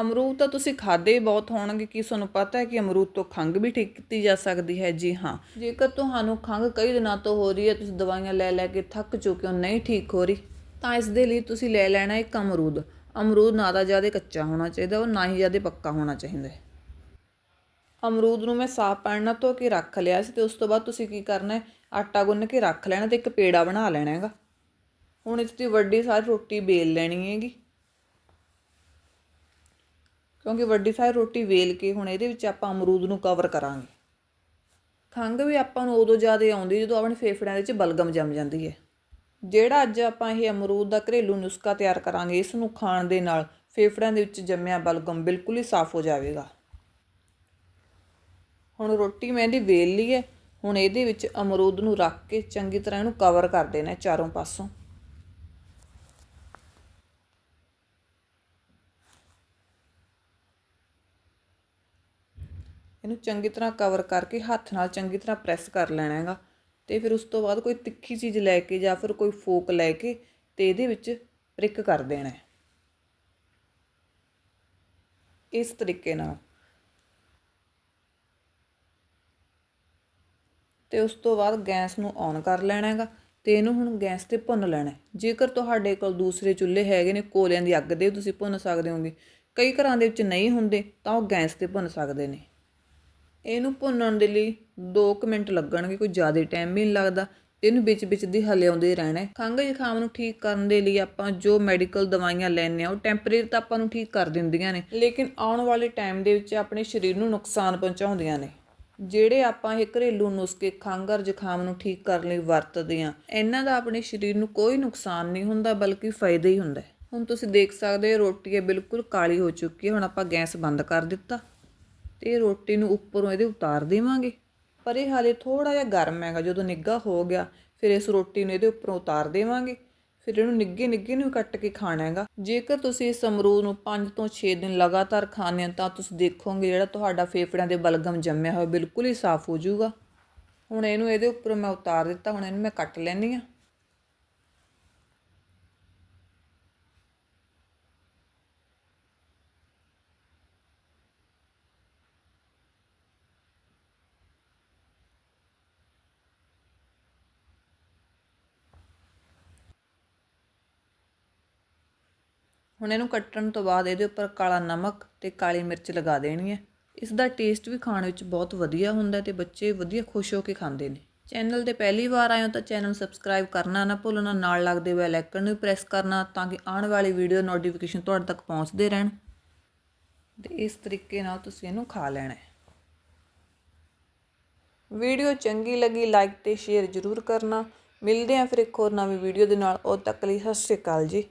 ਅਮਰੂਦ ਤਾਂ ਤੁਸੀਂ ਖਾਦੇ ਹੀ ਬਹੁਤ ਹੋਣਗੇ, ਕੀ ਤੁਹਾਨੂੰ ਪਤਾ ਹੈ ਕਿ ਅਮਰੂਦ ਤੋਂ ਖੰਘ ਵੀ ਠੀਕ ਕੀਤੀ ਜਾ ਸਕਦੀ ਹੈ? ਜੀ ਹਾਂ। ਜੇਕਰ ਤੁਹਾਨੂੰ ਖੰਘ ਕਈ ਦਿਨਾਂ ਤੋਂ ਹੋ ਰਹੀ ਹੈ, ਤੁਸੀਂ ਦਵਾਈਆਂ ਲੈ ਲੈ ਕੇ ਥੱਕ ਚੁੱਕੇ ਹੋ, ਨਹੀਂ ਠੀਕ ਹੋ ਰਹੀ, ਤਾਂ ਇਸ ਦੇ ਲਈ ਤੁਸੀਂ ਲੈ ਲੈਣਾ ਇੱਕ ਅਮਰੂਦ। ਅਮਰੂਦ ਨਾ ਤਾਂ ਜ਼ਿਆਦਾ ਕੱਚਾ ਹੋਣਾ ਚਾਹੀਦਾ ਉਹ ਨਾ ਹੀ ਜ਼ਿਆਦਾ ਪੱਕਾ ਹੋਣਾ ਚਾਹੀਦਾ ਹੈ। ਅਮਰੂਦ ਨੂੰ ਮੈਂ ਸਾਫ਼ ਪਾਣੀ ਨਾਲ ਧੋ ਕੇ ਰੱਖ ਲਿਆ ਸੀ ਤੇ ਉਸ ਤੋਂ ਬਾਅਦ ਤੁਸੀਂ ਕੀ ਕਰਨਾ ਹੈ? ਆਟਾ ਗੁੰਨ ਕੇ ਰੱਖ ਲੈਣਾ ਤੇ ਇੱਕ ਪੇੜਾ ਬਣਾ ਲੈਣਾ ਹੈਗਾ। ਹੁਣ ਇਸ ਦੀ ਵੱਡੀ ਸਾਰੀ ਰੋਟੀ ਵੇਲ ਲੈਣੀ ਹੈਗੀ। ਕਿਉਂਕਿ ਵੱਡੀ ਸਾਰੀ ਰੋਟੀ ਵੇਲ ਕੇ ਹੁਣ ਇਹਦੇ ਵਿੱਚ ਆਪਾਂ ਅਮਰੂਦ ਨੂੰ ਕਵਰ ਕਰਾਂਗੇ। ਖੰਘ ਵੀ ਆਪਾਂ ਨੂੰ ਉਦੋਂ ਜ਼ਿਆਦਾ ਆਉਂਦੀ ਜਦੋਂ ਆਪਣੇ ਫੇਫੜਿਆਂ ਦੇ ਵਿੱਚ ਬਲਗਮ ਜੰਮ ਜਾਂਦੀ ਹੈ। ਜਿਹੜਾ ਅੱਜ ਆਪਾਂ ਇਹ ਅਮਰੂਦ ਦਾ ਘਰੇਲੂ ਨੁਸਖਾ ਤਿਆਰ ਕਰਾਂਗੇ, ਇਸ ਨੂੰ ਖਾਣ ਦੇ ਨਾਲ ਫੇਫੜਿਆਂ ਦੇ ਵਿੱਚ ਜੰਮਿਆ ਬਲਗਮ ਬਿਲਕੁਲ ਹੀ ਸਾਫ਼ ਹੋ ਜਾਵੇਗਾ। ਹੁਣ ਰੋਟੀ ਮੈਂ ਇਹਦੀ ਵੇਲ ਲਈ ਹੈ। ਹੁਣ ਇਹਦੇ ਵਿੱਚ ਅਮਰੂਦ ਨੂੰ ਰੱਖ ਕੇ ਚੰਗੀ ਤਰ੍ਹਾਂ ਇਹਨੂੰ ਕਵਰ ਕਰ ਦੇਣਾ ਚਾਰੋਂ ਪਾਸੋਂ। ਇਹਨੂੰ ਚੰਗੀ ਤਰ੍ਹਾਂ ਕਵਰ ਕਰਕੇ ਹੱਥ ਨਾਲ ਚੰਗੀ ਤਰ੍ਹਾਂ ਪ੍ਰੈਸ ਕਰ ਲੈਣਾ ਹੈਗਾ ਤੇ ਫਿਰ ਉਸ ਤੋਂ ਬਾਅਦ ਕੋਈ ਤਿੱਖੀ ਚੀਜ਼ ਲੈ ਕੇ ਜਾਂ ਫਿਰ ਕੋਈ ਫੋਕ ਲੈ ਕੇ ਤੇ ਇਹਦੇ ਵਿੱਚ ਪ੍ਰਿਕ ਕਰ ਦੇਣਾ ਇਸ ਤਰੀਕੇ ਨਾਲ। ਤੇ ਉਸ ਤੋਂ ਬਾਅਦ ਗੈਸ ਨੂੰ ਔਨ ਕਰ ਲੈਣਾ ਹੈਗਾ ਤੇ ਇਹਨੂੰ ਹੁਣ ਗੈਸ ਤੇ ਭੁੰਨ ਲੈਣਾ ਜੇਕਰ ਤੁਹਾਡੇ ਕੋਲ ਦੂਸਰੇ ਚੁੱਲ੍ਹੇ ਹੈਗੇ ਨੇ, ਕੋਲਿਆਂ ਦੀ ਅੱਗ ਦੇ ਤੁਸੀਂ ਭੁੰਨ ਸਕਦੇ ਹੋਗੇ ਕਈ ਘਰਾਂ ਦੇ ਵਿੱਚ ਨਹੀਂ ਹੁੰਦੇ ਤਾਂ ਉਹ ਗੈਸ ਤੇ ਭੁੰਨ ਸਕਦੇ ਨੇ। ਇਹਨੂੰ ਭੁੰਨਣ ਦੇ ਲਈ 2 ਮਿੰਟ ਲੱਗਣਗੇ, ਕੋਈ ਜ਼ਿਆਦਾ ਟਾਈਮ ਵੀ ਨਹੀਂ ਲੱਗਦਾ। ਇਹਨੂੰ ਵਿੱਚ ਵਿੱਚ ਦੀ ਹਲਿਆਉਂਦੇ ਰਹਿਣਾ ਖੰਘ ਜ਼ੁਕਾਮ ਨੂੰ ਠੀਕ ਕਰਨ ਦੇ ਲਈ ਆਪਾਂ ਜੋ ਮੈਡੀਕਲ ਦਵਾਈਆਂ ਲੈਂਦੇ ਆ ਉਹ ਟੈਂਪਰੇਰੀ ਤਾਂ ਆਪਾਂ ਨੂੰ ਠੀਕ ਕਰ ਦਿੰਦੀਆਂ ਨੇ, ਲੇਕਿਨ ਆਉਣ ਵਾਲੇ ਟਾਈਮ ਦੇ ਵਿੱਚ ਆਪਣੇ ਸਰੀਰ ਨੂੰ ਨੁਕਸਾਨ ਪਹੁੰਚਾਉਂਦੀਆਂ ਨੇ। ਜਿਹੜੇ ਆਪਾਂ ਇਹ ਘਰੇਲੂ ਨੁਸਖੇ ਖੰਘ ਔਰ ਜ਼ੁਕਾਮ ਨੂੰ ਠੀਕ ਕਰਨ ਲਈ ਵਰਤਦੇ ਆ ਇਹਨਾਂ ਦਾ ਆਪਣੇ ਸਰੀਰ ਨੂੰ ਕੋਈ ਨੁਕਸਾਨ ਨਹੀਂ ਹੁੰਦਾ, ਬਲਕਿ ਫਾਇਦਾ ਹੀ ਹੁੰਦਾ ਹੁਣ ਤੁਸੀਂ ਦੇਖ ਸਕਦੇ ਹੋ, ਰੋਟੀ ਇਹ ਬਿਲਕੁਲ ਕਾਲੀ ਹੋ ਚੁੱਕੀ ਹੈ, ਹੁਣ ਆਪਾਂ ਗੈਸ ਬੰਦ ਕਰ ਦਿੱਤਾ। ਤੇ ਇਹ ਰੋਟੀ ਨੂੰ ਉੱਪਰੋਂ ਇਹਦੇ ਉਤਾਰ ਦੇਵਾਂਗੇ। ਪਰ ਇਹ ਹਾਲੇ ਥੋੜਾ ਜਿਹਾ ਗਰਮ ਹੈਗਾ, ਜਦੋਂ ਨਿੱਘਾ ਹੋ ਗਿਆ, ਫਿਰ ਇਸ ਰੋਟੀ ਨੂੰ ਇਹਦੇ ਉੱਪਰੋਂ ਉਤਾਰ ਦੇਵਾਂਗੇ। ਫਿਰ ਇਹਨੂੰ ਨਿੱਘੇ ਨਿੱਘੇ ਨੂੰ ਕੱਟ ਕੇ ਖਾਣਾ ਹੈਗਾ। ਜੇਕਰ ਤੁਸੀਂ ਇਸ ਅਮਰੂਦ ਨੂੰ 5 ਤੋਂ 6 ਦਿਨ ਲਗਾਤਾਰ ਖਾਣੇ ਤਾਂ ਤੁਸੀਂ ਦੇਖੋਗੇ ਜਿਹੜਾ ਤੁਹਾਡਾ ਫੇਫੜਿਆਂ ਦੇ ਬਲਗਮ ਜੰਮਿਆ ਹੋਇਆ ਬਿਲਕੁਲ ਹੀ ਸਾਫ਼ ਹੋ ਜਾਊਗਾ। ਹੁਣ ਇਹਨੂੰ ਇਹਦੇ ਉੱਪਰ ਮੈਂ ਉਤਾਰ ਦਿੱਤਾ, ਹੁਣ ਇਹਨੂੰ ਮੈਂ ਕੱਟ ਲੈਣੀ ਆ ਹੁਣ ਇਹਨੂੰ ਕੱਟਣ ਤੋਂ ਬਾਅਦ ਇਹਦੇ ਉੱਪਰ ਕਾਲਾ ਨਮਕ ਤੇ ਕਾਲੀ ਮਿਰਚ ਲਗਾ ਦੇਣੀ ਹੈ। ਇਸ ਦਾ ਟੇਸਟ ਵੀ ਖਾਣ ਵਿੱਚ ਬਹੁਤ ਵਧੀਆ ਹੁੰਦਾ ਤੇ ਬੱਚੇ ਵਧੀਆ ਖੁਸ਼ ਹੋ ਕੇ ਖਾਂਦੇ ਨੇ। ਚੈਨਲ ਤੇ ਪਹਿਲੀ ਵਾਰ ਆਏ ਹੋ ਤਾਂ ਚੈਨਲ ਸਬਸਕ੍ਰਾਈਬ ਕਰਨਾ ਨਾ ਭੁੱਲਣਾ, ਨਾਲ ਲੱਗਦੇ ਬੈਲ ਆਈਕਨ ਨੂੰ ਪ੍ਰੈਸ ਕਰਨਾ ਤਾਂ ਕਿ ਆਉਣ ਵਾਲੀ ਵੀਡੀਓ ਨੋਟੀਫਿਕੇਸ਼ਨ ਤੁਹਾਡੇ ਤੱਕ ਪਹੁੰਚਦੇ ਰਹਿਣ। ਤੇ ਇਸ ਤਰੀਕੇ ਨਾਲ ਤੁਸੀਂ ਇਹਨੂੰ ਖਾ ਲੈਣਾ ਹੈ। ਵੀਡੀਓ ਚੰਗੀ ਲੱਗੀ ਲਾਈਕ ਤੇ ਸ਼ੇਅਰ ਜ਼ਰੂਰ ਕਰਨਾ। ਮਿਲਦੇ ਹਾਂ ਫਿਰ ਇੱਕ ਹੋਰ ਨਵੀਂ ਵੀਡੀਓ ਦੇ ਨਾਲ। ਉਦ ਤੱਕ ਲਈ ਸਤਿ ਸ਼੍ਰੀ ਅਕਾਲ ਜੀ।